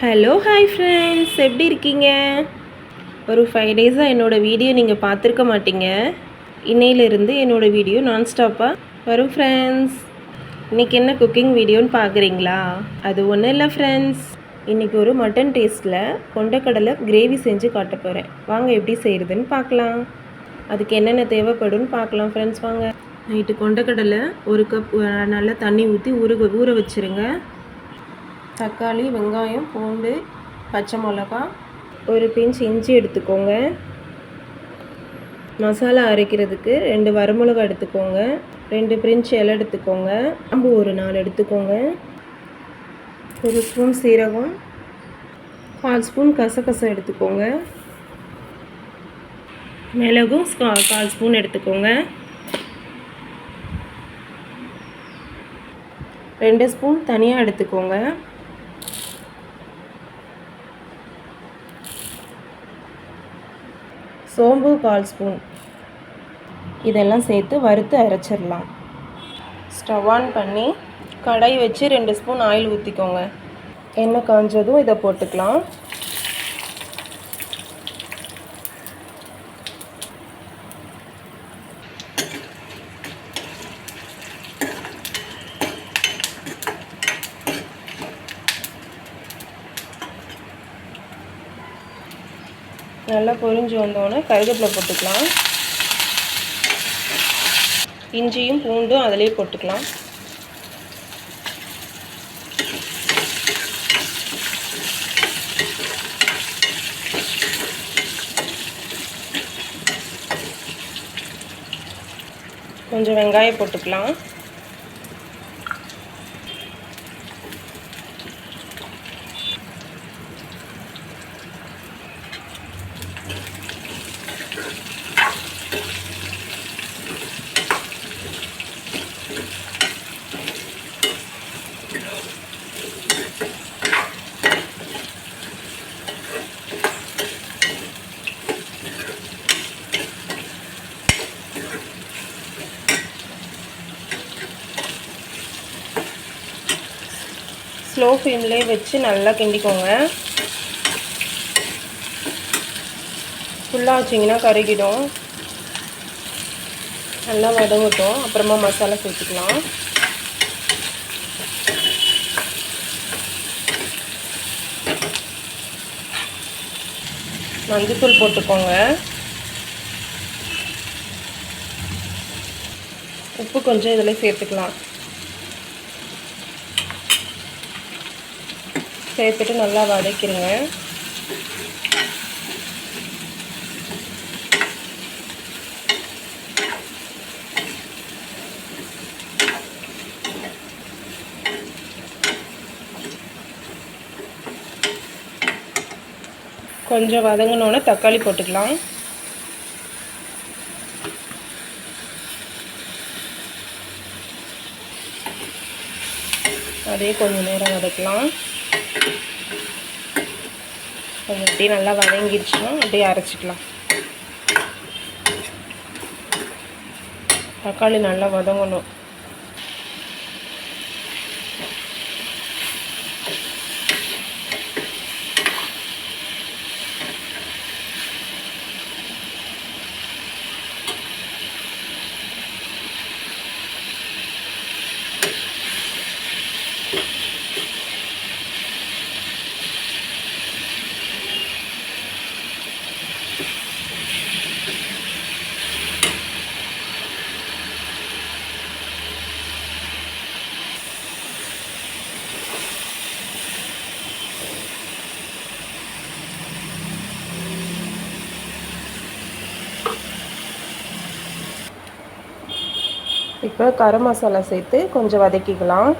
Hello hi friends எப்படி இருக்கீங்க? ஒரு ஃபைவ் டேஸாக என்னோடய வீடியோ நீங்கள் பார்த்துருக்க மாட்டீங்க. இன்னையிலிருந்து என்னோடய வீடியோ நான் ஸ்டாப்பாக வரும் ஃப்ரெண்ட்ஸ் இன்றைக்கி என்ன குக்கிங் வீடியோன்னு பார்க்குறீங்களா? அது ஒன்றும் இல்லை ஃப்ரெண்ட்ஸ் இன்றைக்கி ஒரு மட்டன் டேஸ்ட்டில் கொண்டக்கடலை கிரேவி செஞ்சு காட்ட போகிறேன் வாங்க எப்படி செய்கிறதுன்னு பார்க்கலாம். அதுக்கு என்னென்ன தேவைப்படும்னு பார்க்கலாம் ஃப்ரெண்ட்ஸ் வாங்க. நைட்டு கொண்டக்கடலை ஒரு கப் நல்லா தண்ணி ஊற்றி ஊற ஊற வச்சுருங்க. தக்காளி வெங்காயம் பூண்டு பச்சை மிளகா ஒரு பிஞ்ச் இஞ்சி எடுத்துக்கோங்க. மசாலா அரைக்கிறதுக்கு ரெண்டு வரமிளகா எடுத்துக்கோங்க. ரெண்டு பிரிஞ்ச் இலை எடுத்துக்கோங்க. அம்பு ஒரு நாலு எடுத்துக்கோங்க. ஒரு ஸ்பூன் சீரகம் கால் ஸ்பூன் கசகசம் எடுத்துக்கோங்க. மிளகும் கா- கால் ஸ்பூன் எடுத்துக்கோங்க. ரெண்டு ஸ்பூன் தனியாக எடுத்துக்கோங்க. சோம்பு கால் ஸ்பூன். இதெல்லாம் சேர்த்து வறுத்து அரைச்சிடலாம். ஸ்டவ் ஆன் பண்ணி கடாய் வச்சு ரெண்டு ஸ்பூன் ஆயில் ஊற்றிக்கோங்க எண்ணெய் காஞ்சதும் இதை போட்டுக்கலாம். நல்லா பொரிஞ்சு வந்தோடனே கருவேப்பிலை போட்டுக்கலாம். இஞ்சியும் பூண்டும் அதிலே போட்டுக்கலாம். கொஞ்சம் வெங்காயம் போட்டுக்கலாம். ஸ்லோ ஃப்ளேம்லேயே வச்சு நல்லா கிண்டிக்கோங்க. ஃபுல்லாக வச்சிங்கன்னா கருகிடும். நல்லா வதங்கட்டும். அப்புறமா மசாலா சேர்த்துக்கலாம். மஞ்சத்தூள் போட்டுக்கோங்க. உப்பு கொஞ்சம் இதில் சேர்த்துக்கலாம். சேர்த்துட்டு நல்லா வதக்கிடுங்க கொஞ்சம் வதங்கினோன்னே தக்காளி போட்டுக்கலாம். அதே கொஞ்சம் நேரம் வதக்கலாம். கொஞ்சம் அப்படியே நல்லா வதங்கிடுச்சுன்னா அப்படியே அரைச்சிக்கலாம். தக்காளி நல்லா வதங்கணும். இப்போ கரம் மசாலா சேர்த்து கொஞ்சம் வதக்கிக்கலாம்.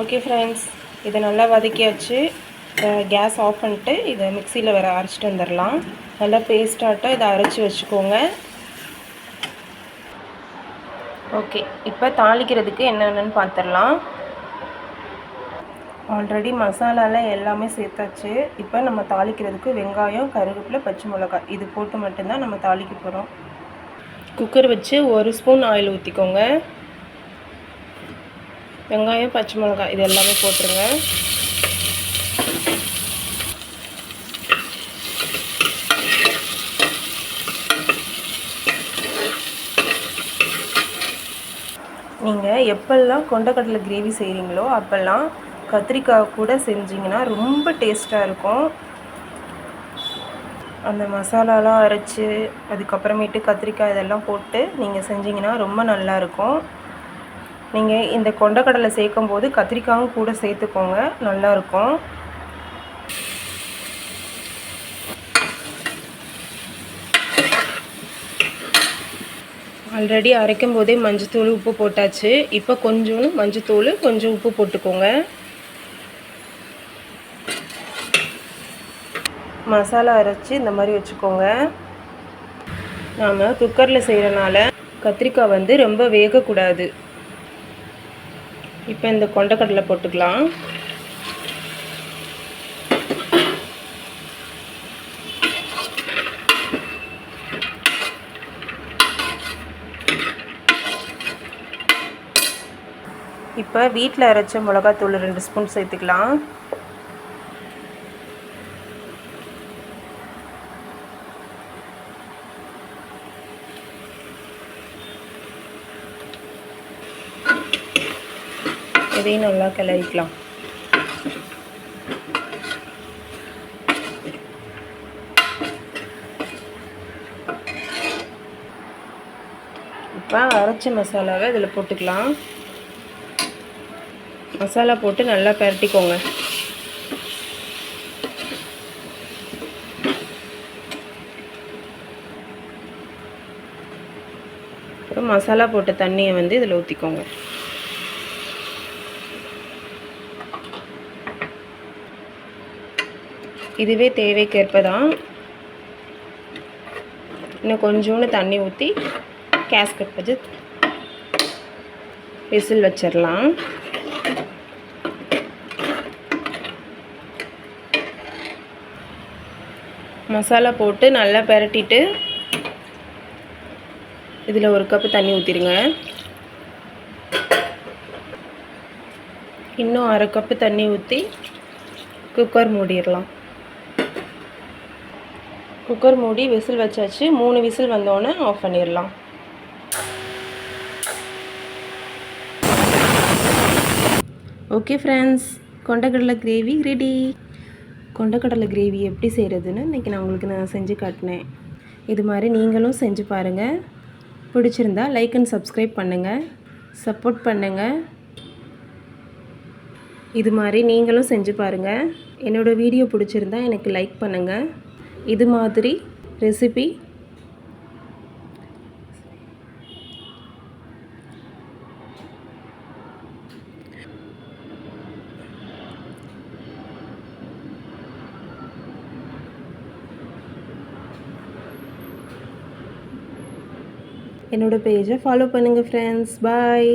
ஓகே ஃப்ரெண்ட்ஸ் இதை நல்லா வதக்கியாச்சு கேஸ் ஆஃப் பண்ணிட்டு இதை மிக்சியில் வேறு அரைச்சிட்டு வந்துடலாம் நல்லா பேஸ்டாட்டம் இதை அரைச்சி வச்சுக்கோங்க. ஓகே இப்போ தாளிக்கிறதுக்கு என்னென்னு பார்த்துடலாம் ஆல்ரெடி மசாலாலாம் எல்லாமே சேர்த்தாச்சு. இப்போ நம்ம தாளிக்கிறதுக்கு வெங்காயம் கருவேப்பிலை பச்சை மிளகாய். இது போட்டு மட்டும்தான் நம்ம தாளிக்க போகிறோம் குக்கர் வச்சு ஒரு ஸ்பூன் ஆயில் ஊற்றிக்கோங்க வெங்காயம் பச்சை மிளகாய் இது எல்லாமே போட்டுருங்க. நீங்கள் எப்பெல்லாம் கொண்டக்கடலை கிரேவி செய்கிறீங்களோ அப்போல்லாம் கத்திரிக்காய் கூட செஞ்சிங்கன்னா ரொம்ப டேஸ்ட்டாக இருக்கும். அந்த மசாலாலாம் அரைச்சி அதுக்கப்புறமேட்டு கத்திரிக்காய் இதெல்லாம் போட்டு நீங்கள் செஞ்சிங்கன்னா ரொம்ப நல்லாயிருக்கும் நீங்கள் இந்த கொண்டக்கடலை சேர்க்கும் போது கத்திரிக்காயும் கூட சேர்த்துக்கோங்க. நல்லாயிருக்கும் ஆல்ரெடி அரைக்கும் போதே மஞ்சத்தூள் உப்பு போட்டாச்சு. இப்போ கொஞ்சோண்டு மஞ்சத்தூள் கொஞ்சம் உப்பு போட்டுக்கோங்க. மசாலா அரைச்சி இந்த மாதிரி வச்சுக்கோங்க. நாம் குக்கரில் செய்கிறனால கத்திரிக்காய் வந்து ரொம்ப வேகக்கூடாது. இப்போ இந்த கொண்டக்கடலை போட்டுக்கலாம். இப்போ வீட்டில் அரைச்ச மிளகாத்தூள் ரெண்டு ஸ்பூன் சேர்த்துக்கலாம். இதையும் நல்லா கிளறிக்கலாம். இப்போ அரைச்ச மசாலாவை இதில் போட்டுக்கலாம். மசாலா போட்டு நல்லா பரட்டிக்கோங்க. அப்புறம் மசாலா போட்ட தண்ணியை வந்து இதில் ஊற்றிக்கோங்க. இதுவே தேவைக்கேற்ப தான் இன்னும் கொஞ்சோண்டு தண்ணி ஊற்றி கேஸ்கட் வச்சு விசில் வச்சிடலாம். மசாலா போட்டு நல்லா பெரட்டிட்டு இதில் ஒரு கப்பு தண்ணி ஊற்றிடுங்க இன்னும் அரை கப்பு தண்ணி ஊற்றி குக்கர் மூடிடலாம். குக்கர் மூடி விசில் வச்சாச்சு. மூணு விசில் வந்தோடனே ஆஃப் பண்ணிடலாம் ஓகே ஃப்ரெண்ட்ஸ் கொண்டக்கடலை கிரேவி ரெடி கொண்டக்கடலை கிரேவி எப்படி செய்கிறதுன்னு இன்றைக்கி நான் உங்களுக்கு நான் செஞ்சு காட்டினேன். இது மாதிரி நீங்களும் செஞ்சு பாருங்கள் பிடிச்சிருந்தா லைக் அண்ட் சப்ஸ்கிரைப் பண்ணுங்கள் சப்போர்ட் பண்ணுங்கள் இது மாதிரி நீங்களும் செஞ்சு பாருங்கள் என்னோடய வீடியோ பிடிச்சிருந்தா எனக்கு லைக் பண்ணுங்கள் இது மாதிரி ரெசிபி என்னோடய பேஜை ஃபாலோ பண்ணுங்கள் ஃப்ரெண்ட்ஸ் பாய்